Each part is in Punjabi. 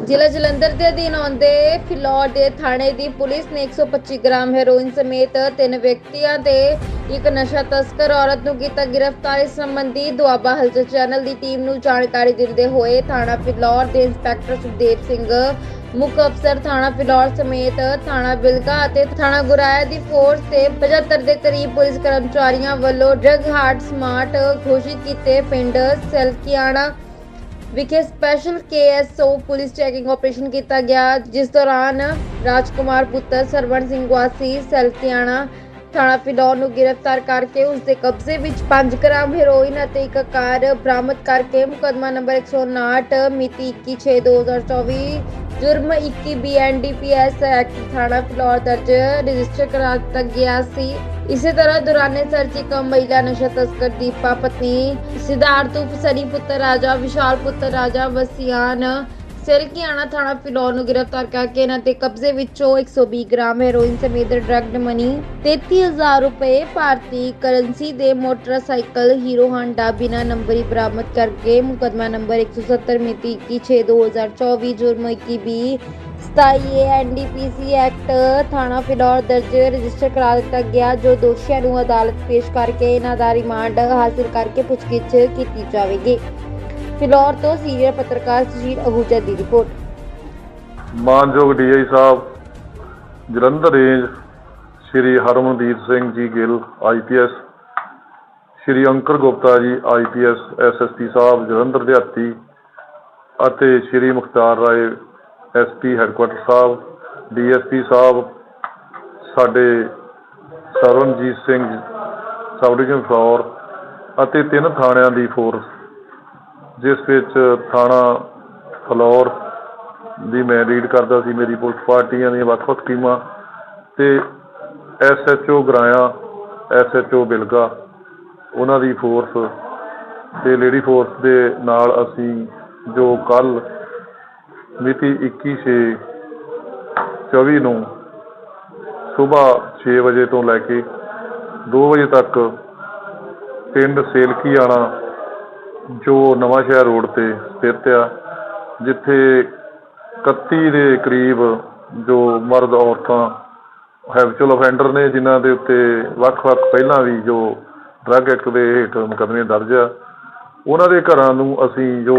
ਜ਼ਿਲ੍ਹਾ ਜਲੰਧਰ ਦੇ ਅਧੀਨ ਆਉਂਦੇ ਫਿਲੌਰ ਦੇ ਥਾਣੇ ਦੀ ਪੁਲਿਸ ਨੇ 125 ਗ੍ਰਾਮ ਹੈਰੋਇਨ ਸਮੇਤ ਤਿੰਨ ਵਿਅਕਤੀਆਂ ਤੇ ਇੱਕ ਨਸ਼ਾ ਤਸਕਰ ਔਰਤ ਨੂੰ ਕੀਤਾ ਗ੍ਰਿਫਤਾਰ। ਇਸ ਸੰਬੰਧੀ ਦੁਆਬਾ ਹਲਚਲ ਚੈਨਲ ਦੀ ਟੀਮ ਨੂੰ ਜਾਣਕਾਰੀ ਦਿੰਦੇ ਹੋਏ ਥਾਣਾ ਫਿਲੌਰ ਦੇ ਇੰਸਪੈਕਟਰ ਸੁਖਦੇਵ ਸਿੰਘ, ਮੁੱਖ ਅਫਸਰ ਥਾਣਾ ਫਿਲੌਰ ਸਮੇਤ ਥਾਣਾ ਬਿਲਗਾ ਅਤੇ ਥਾਣਾ ਗੁਰਾਇਆ ਦੀ ਫੋਰਸ ਤੇ 75 ਦੇ ਕਰੀਬ ਪੁਲਿਸ ਕਰਮਚਾਰੀਆਂ ਵੱਲੋਂ ਡਰਗ ਹਾਰਟ ਸਮਾਰਟ ਘੋਸ਼ਿਤ ਕੀਤੇ ਪਿੰਡ ਸੈਲਕੀਆਣਾ ਵਿਖੇ special KSO police checking operation ਕੀਤਾ ਗਿਆ, ਜਿਸ ਦੌਰਾਨ ਰਾਜਕੁਮਾਰ ਪੁੱਤਰ ਸਰਵਣ ਸਿੰਘ ਵਾਸੀ ਸਲਕਿਆਣਾ ਥਾਣਾ ਫਿਲੌਰ ਨੂੰ ਗ੍ਰਿਫਤਾਰ ਕਰਕੇ ਉਸ ਦੇ ਕਬਜ਼ੇ ਵਿੱਚ 5 ਗ੍ਰਾਮ ਹੈਰੋਇਨ ਅਤੇ ਇੱਕ ਕਾਰ ਬਰਾਮਦ ਕਰਕੇ ਮੁਕਦਮਾ ਨੰਬਰ 159 ਮਿਤੀ 21/6/2024 ਜੁਰਮ 21 ਬੀਐਨਡੀਪੀਐਸ ਐਕਟ ਥਾਣਾ ਫਿਲੌਰ ਦਰਜ ਰਜਿਸਟਰ ਕਰਾ ਦਿੱਤਾ ਗਿਆ ਸੀ। ਇਸੇ ਤਰ੍ਹਾਂ ਦੌਰਾਨੇ ਸਰਚ ਮਹਿਲਾ ਨਸ਼ਾ ਤਸਕਰ ਦੀਪਾ ਪਤਨੀ ਸਿਧਾਰਥ ਉਪ ਸਨੀ ਪੁੱਤਰ ਰਾਜਾ, ਵਿਸ਼ਾਲ ਪੁੱਤਰ ਰਾਜਾ ਵਸਿਆਨ ਸਿਲਕੀਆਣਾ ਥਾਣਾ ਫਿਲੌਰ ਨੂੰ ਗ੍ਰਿਫਤਾਰ ਕਰਕੇ ਇਹਨਾਂ ਦੇ ਕਬਜ਼ੇ ਵਿੱਚੋਂ 120 ਗ੍ਰਾਮ ਹੈਰੋਇਨ ਸਮੇਤ ਡਰੱਗਡ ਮਨੀ 33000 ਰੁਪਏ ਭਾਰਤੀ ਕਰੰਸੀ ਦੇ ਮੋਟਰਸਾਈਕਲ ਹੀਰੋ ਹਾਂਡਾ ਬਿਨਾ ਨੰਬਰੀ ਬਰਾਮਦ ਕਰਕੇ ਮੁਕਦਮਾ ਨੰਬਰ 170 ਮਿਤੀ 21 2024 ਜੁਰਮ 21 27 ਐਨਡੀਪੀਸੀ ਐਕਟ ਥਾਣਾ ਫਿਲੌਰ ਦਰਜ ਰਜਿਸਟਰ ਕਰਾ ਦਿੱਤਾ ਗਿਆ, ਜੋ ਦੋਸ਼ੀਆਂ ਨੂੰ ਅਦਾਲਤ ਪੇਸ਼ ਕਰਕੇ ਇਹਨਾਂ ਦਾ ਰਿਮਾਂਡ ਹਾਸਲ ਕਰਕੇ ਪੁੱਛਗਿੱਛ ਕੀਤੀ ਜਾਵੇਗੀ। ਫਿਲੌਰ ਤੋਂ ਸੀਨੀਅਰ ਪੱਤਰਕਾਰ ਸੁਜੀਤ ਅਹੂਜਾ ਦੀ ਰਿਪੋਰਟ। ਮਾਨਯੋਗ ਡੀਆਈ ਸਾਹਿਬ, Jalandhar range Shri Harmandeep Singh ji Gill IPS Shri Ankur Gupta ji IPS SSP ਸਾਹਿਬ, ਜਲੰਧਰ ਦਿਹਾਤੀ ਅਤੇ ਸ਼੍ਰੀ ਮੁਖਤਾਰ ਰਾਏ ਐਸਪੀ ਹੈੱਡਕੁਆਟਰ ਸਾਹਿਬ ਡੀਐਸਪੀ ਸਾਹਿਬ, ਸਾਡੇ ਸਰਵਨਜੀਤ ਸਿੰਘ, ਸਬ ਡਿਵੀਜ਼ਨ ਫਲੋਰ ਅਤੇ ਤਿੰਨ ਥਾਣਿਆਂ ਦੀ ਫੋਰਸ ਜਿਸ ਵਿੱਚ ਥਾਣਾ ਫਲੌਰ ਦੀ ਮੈਂ ਰੀਡ ਕਰਦਾ ਸੀ, ਮੇਰੀ ਪੁਲਿਸ ਪਾਰਟੀਆਂ ਦੀਆਂ ਵੱਖ-ਵੱਖ ਟੀਮਾਂ ਤੇ ਐਸਐਚਓ ਗਰਾਇਆ ਐਸਐਚਓ ਬਿਲਗਾ, ਉਹਨਾਂ ਦੀ ਫੋਰਸ ਤੇ ਲੇਡੀ ਫੋਰਸ ਦੇ ਨਾਲ ਅਸੀਂ ਜੋ ਕੱਲ ਮਿਤੀ 21 24 ਨੂੰ ਸਵੇਰ 6 ਵਜੇ ਤੋਂ ਲੈ ਕੇ 2 ਵਜੇ ਤੱਕ ਪਿੰਡ ਸੇਲਕੀਆਣਾ ਜੋ ਨਵਾਂ ਸ਼ਹਿਰ ਰੋਡ ਤੇ ਸਥਿਤ ਆ, ਜਿੱਥੇ 31 ਦੇ ਕਰੀਬ ਜੋ ਮਰਦ ਔਰਤਾਂ ਹੈਬਚੁਅਲ ਅਫੈਂਡਰ ਨੇ, ਜਿਨ੍ਹਾਂ ਦੇ ਉੱਤੇ ਵੱਖ-ਵੱਖ ਪਹਿਲਾਂ ਵੀ ਜੋ ਡਰੱਗ ਐਕਟ ਦੇ ਹੇਠ ਮੁਕੱਦਮੇ ਦਰਜ ਆ, ਉਹਨਾਂ ਦੇ ਘਰਾਂ ਨੂੰ ਅਸੀਂ ਜੋ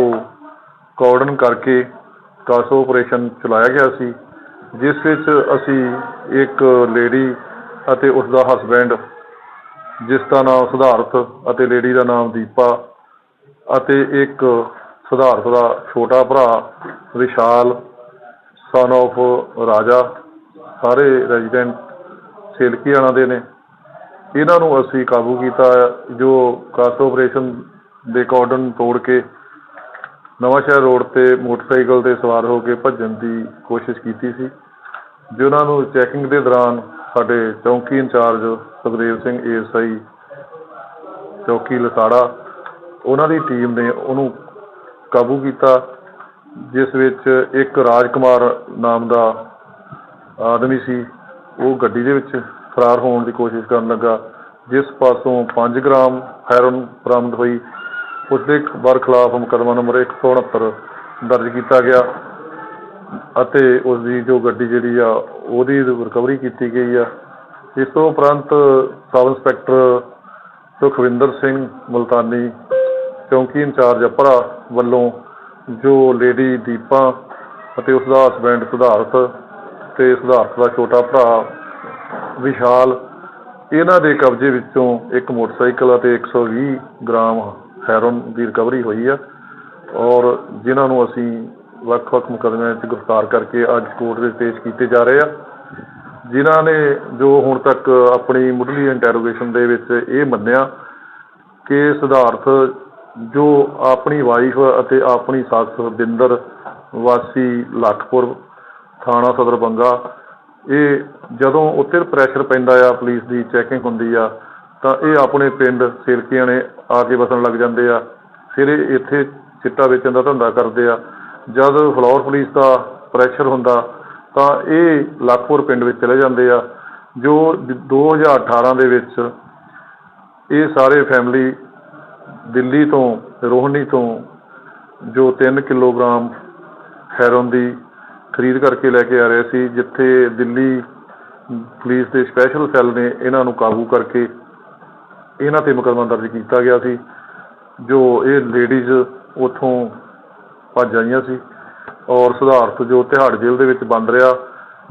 ਕਾਰਡਨ ਕਰਕੇ ਕਾਸੋ ਆਪਰੇਸ਼ਨ ਚਲਾਇਆ ਗਿਆ ਸੀ, ਜਿਸ ਵਿੱਚ ਅਸੀਂ ਇੱਕ ਲੇਡੀ ਅਤੇ ਉਸ ਦਾ ਹਸਬੈਂਡ ਜਿਸ ਦਾ ਨਾਮ ਸਿਧਾਰਥ ਅਤੇ ਲੇਡੀ ਦਾ ਨਾਮ ਦੀਪਾ ਅਤੇ ਇੱਕ ਸਿਧਾਰਥ ਦਾ ਛੋਟਾ ਭਰਾ, ਵਿਸ਼ਾਲ ਸਨ of ਰਾਜਾ, ਸਾਰੇ ਰੈਜ਼ੀਡੈਂਟ ਸੇਲਕੀਆਣਾ ਦੇ ਨੇ। ਇਹਨਾਂ ਨੂੰ ਅਸੀਂ ਕਾਬੂ ਕੀਤਾ ਜੋ ਕਾਸੋ ਆਪਰੇਸ਼ਨ ਦੇ ਕੋਡਨ ਤੋੜ ਕੇ ਨਵਾਂਸ਼ਹਿਰ ਰੋਡ ਤੇ ਮੋਟਰਸਾਈਕਲ ਤੇ ਸਵਾਰ ਹੋ ਕੇ ਭੱਜਣ ਦੀ ਕੋਸ਼ਿਸ਼ ਕੀਤੀ ਸੀ। ਜਿਨ੍ਹਾਂ ਨੂੰ ਚੈਕਿੰਗ ਦੇ ਦੌਰਾਨ ਸਾਡੇ ਚੌਂਕੀ ਇੰਚਾਰਜ ਸੁਖਦੇਵ ਸਿੰਘ ਏਐਸਆਈ ਚੌਕੀ ਲਸਾੜਾ ਉਹਨਾਂ ਦੀ ਟੀਮ ਨੇ ਉਹਨੂੰ ਕਾਬੂ ਕੀਤਾ, ਜਿਸ ਵਿੱਚ ਇੱਕ ਰਾਜਕੁਮਾਰ ਨਾਮ ਦਾ ਆਦਮੀ ਸੀ, ਉਹ ਗੱਡੀ ਦੇ ਵਿੱਚ ਫਰਾਰ ਹੋਣ ਦੀ ਕੋਸ਼ਿਸ਼ ਕਰਨ ਲੱਗਾ, ਜਿਸ ਪਾਸੋਂ 5 ਗ੍ਰਾਮ ਹੈਰੋਨ ਬਰਾਮਦ ਹੋਈ। ਉਸ ਦੇ ਖਿਲਾਫ ਮੁਕੱਦਮਾ ਨੰਬਰ 169 ਦਰਜ ਕੀਤਾ ਗਿਆ ਅਤੇ ਉਸ ਦੀ ਜੋ ਗੱਡੀ ਜਿਹੜੀ ਆ, ਉਹਦੀ ਰਿਕਵਰੀ ਕੀਤੀ ਗਈ ਆ। ਇਸ ਤੋਂ ਉਪਰੰਤ ਸਬ ਇੰਸਪੈਕਟਰ ਸੁਖਵਿੰਦਰ ਸਿੰਘ ਮੁਲਤਾਨੀ ਚੌਂਕੀ ਇੰਚਾਰਜ ਅਪਰਾ ਵੱਲੋਂ ਜੋ ਲੇਡੀ ਦੀਪਾ ਅਤੇ ਉਸ ਦਾ ਹਸਬੈਂਡ ਸਿਧਾਰਥ ਅਤੇ ਸਿਧਾਰਥ ਦਾ ਛੋਟਾ ਭਰਾ ਵਿਸ਼ਾਲ, ਇਹਨਾਂ ਦੇ ਕਬਜ਼ੇ ਵਿੱਚੋਂ ਇੱਕ ਮੋਟਰਸਾਈਕਲ ਅਤੇ 120 ਗ੍ਰਾਮ ਹੈਰੋਨ ਦੀ ਰਿਕਵਰੀ ਹੋਈ ਆ ਔਰ ਜਿਨ੍ਹਾਂ ਨੂੰ ਅਸੀਂ ਵੱਖ-ਵੱਖ ਮੁਕੱਦਮਿਆਂ 'ਚ ਗ੍ਰਿਫਤਾਰ ਕਰਕੇ ਅੱਜ ਕੋਰਟ ਵਿੱਚ ਪੇਸ਼ ਕੀਤੇ ਜਾ ਰਹੇ ਆ। ਜਿਨ੍ਹਾਂ ਨੇ ਜੋ ਹੁਣ ਤੱਕ ਆਪਣੀ ਮੁੱਢਲੀ ਇੰਟਰੋਗੇਸ਼ਨ ਦੇ ਵਿੱਚ ਇਹ ਮੰਨਿਆ ਕਿ ਸਿਧਾਰਥ ਜੋ ਆਪਣੀ ਵਾਈਫ ਅਤੇ ਆਪਣੀ ਸੱਸ ਬਿੰਦਰ ਵਾਸੀ ਲਖਪੁਰ ਥਾਣਾ ਸਦਰ ਬੰਗਾ, ਇਹ ਜਦੋਂ ਉੱਤੇ ਪ੍ਰੈਸ਼ਰ ਪੈਂਦਾ ਆ ਪੁਲਿਸ ਦੀ ਚੈਕਿੰਗ ਹੁੰਦੀ ਆ, ਤਾਂ ਇਹ ਆਪਣੇ ਪਿੰਡ ਸਿਲਕੀਆਂ ਨੇ ਆ ਕੇ ਵਸਣ ਲੱਗ ਜਾਂਦੇ ਆ। ਫਿਰ ਇਹ ਇੱਥੇ ਚਿੱਟਾ ਵੇਚਣ ਦਾ ਧੰਦਾ ਕਰਦੇ ਆ। ਜਦ ਫਲੋਰ ਪੁਲਿਸ ਦਾ ਪ੍ਰੈਸ਼ਰ ਹੁੰਦਾ, ਤਾਂ ਇਹ ਲਖਪੁਰ ਪਿੰਡ ਵਿੱਚ ਚਲੇ ਜਾਂਦੇ ਆ, ਜੋ 2018 ਦੇ ਵਿੱਚ ਇਹ ਸਾਰੇ ਫੈਮਿਲੀ ਦਿੱਲੀ ਤੋਂ ਰੋਹਣੀ ਤੋਂ ਜੋ ਤਿੰਨ ਕਿਲੋਗ੍ਰਾਮ ਹੈਰੋਨ ਦੀ ਖਰੀਦ ਕਰਕੇ ਲੈ ਕੇ ਆ ਰਹੇ ਸੀ, ਜਿੱਥੇ ਦਿੱਲੀ ਪੁਲਿਸ ਦੇ ਸਪੈਸ਼ਲ ਸੈੱਲ ਨੇ ਇਹਨਾਂ ਨੂੰ ਕਾਬੂ ਕਰਕੇ ਇਹਨਾਂ ਤੇ ਮੁਕੱਦਮਾ ਦਰਜ ਕੀਤਾ ਗਿਆ ਸੀ, ਜੋ ਇਹ ਲੇਡੀਜ਼ ਉੱਥੋਂ ਭੱਜ ਆਈਆਂ ਸੀ ਔਰ ਸਿਧਾਰਥ ਜੋ ਤਿਹਾੜ ਜੇਲ੍ਹ ਦੇ ਵਿੱਚ ਬੰਦ ਰਿਹਾ,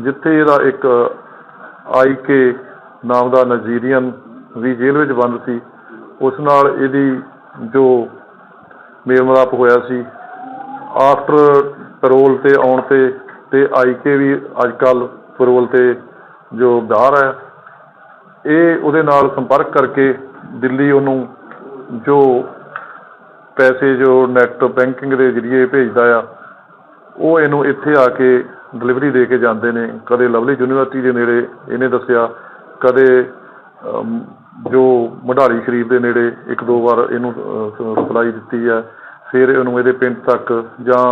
ਜਿੱਥੇ ਇਹਦਾ ਇੱਕ ਆਈ ਕੇ ਨਾਮ ਦਾ ਨਜ਼ੀਰੀਅਨ ਵੀ ਜੇਲ੍ਹ ਵਿੱਚ ਬੰਦ ਸੀ, ਉਸ ਨਾਲ ਇਹਦੀ ਜੋ ਮੇਲ ਮਿਲਾਪ ਹੋਇਆ ਸੀ ਆਫਟਰ ਪੈਰੋਲ ਤੇ ਆਉਣ ਤੇ ਤੇ ਆਈ ਕੇ ਵੀ ਅੱਜ ਕੱਲ ਪੈਰੋਲ ਤੇ ਜੋ ਬਾਹਰ ਹੈ, ਇਹ ਉਹਦੇ ਨਾਲ ਸੰਪਰਕ ਕਰਕੇ ਦਿੱਲੀ ਉਹਨੂੰ ਜੋ ਪੈਸੇ ਜੋ ਨੈਟ ਬੈਂਕਿੰਗ ਦੇ ਜ਼ਰੀਏ ਭੇਜਦਾ ਆ, ਉਹ ਇਹਨੂੰ ਇੱਥੇ ਆ ਕੇ ਡਿਲੀਵਰੀ ਦੇ ਕੇ ਜਾਂਦੇ ਨੇ। ਕਦੇ ਲਵਲੀ ਯੂਨੀਵਰਸਿਟੀ ਦੇ ਨੇੜੇ ਇਹਨੇ ਦੱਸਿਆ, ਕਦੇ ਜੋ ਮਢਾਲੀ ਸ਼ਰੀਫ ਦੇ ਨੇੜੇ ਇੱਕ ਦੋ ਵਾਰ ਇਹਨੂੰ ਸਪਲਾਈ ਦਿੱਤੀ ਹੈ ਫਿਰ ਇਹਨੂੰ ਇਹਦੇ ਪਿੰਡ ਤੱਕ ਜਾਂ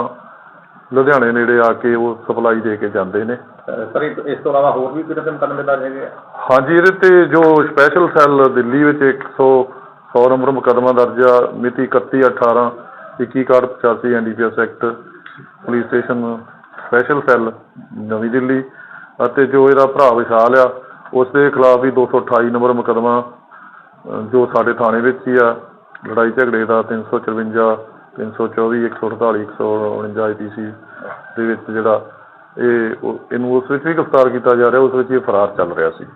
ਲੁਧਿਆਣੇ ਨੇੜੇ ਆ ਕੇ ਉਹ ਸਪਲਾਈ ਦੇ ਕੇ ਜਾਂਦੇ ਨੇ। ਸਰ ਇਸ ਤੋਂ ਇਲਾਵਾ ਹੋਰ ਵੀ ਕਿਹੜੇ ਤੇ ਮੁਕੱਦਮੇ ਦਰਜ ਹੈਗੇ ਆ? ਹਾਂਜੀ ਇਹਦੇ ਤੇ ਜੋ ਸਪੈਸ਼ਲ ਸੈੱਲ ਦਿੱਲੀ ਵਿੱਚ 100 100 ਨੰਬਰ ਮੁਕੱਦਮਾ ਦਰਜ ਆ ਮਿਤੀ 31 18 2185 NDPS act police station special cell ਨਵੀਂ ਦਿੱਲੀ ਅਤੇ ਜੋ ਇਹਦਾ ਭਰਾ ਵਿਸ਼ਾਲ ਆ ਉਸ ਦੇ ਖਿਲਾਫ ਵੀ 228 ਨੰਬਰ ਮੁਕੱਦਮਾ ਜੋ ਸਾਡੇ ਥਾਣੇ ਵਿੱਚ ਹੀ ਆ, ਲੜਾਈ ਝਗੜੇ ਦਾ 354 324 148 149 ਆਈਪੀਸੀ ਦੇ ਵਿੱਚ ਜਿਹੜਾ ਇਹ ਉਹ- ਇਹਨੂੰ ਉਸ ਵਿੱਚ ਵੀ ਗ੍ਰਿਫਤਾਰ ਕੀਤਾ ਜਾ ਰਿਹਾ, ਉਸ ਵਿੱਚ ਇਹ ਫਰਾਰ ਚੱਲ ਰਿਹਾ ਸੀ।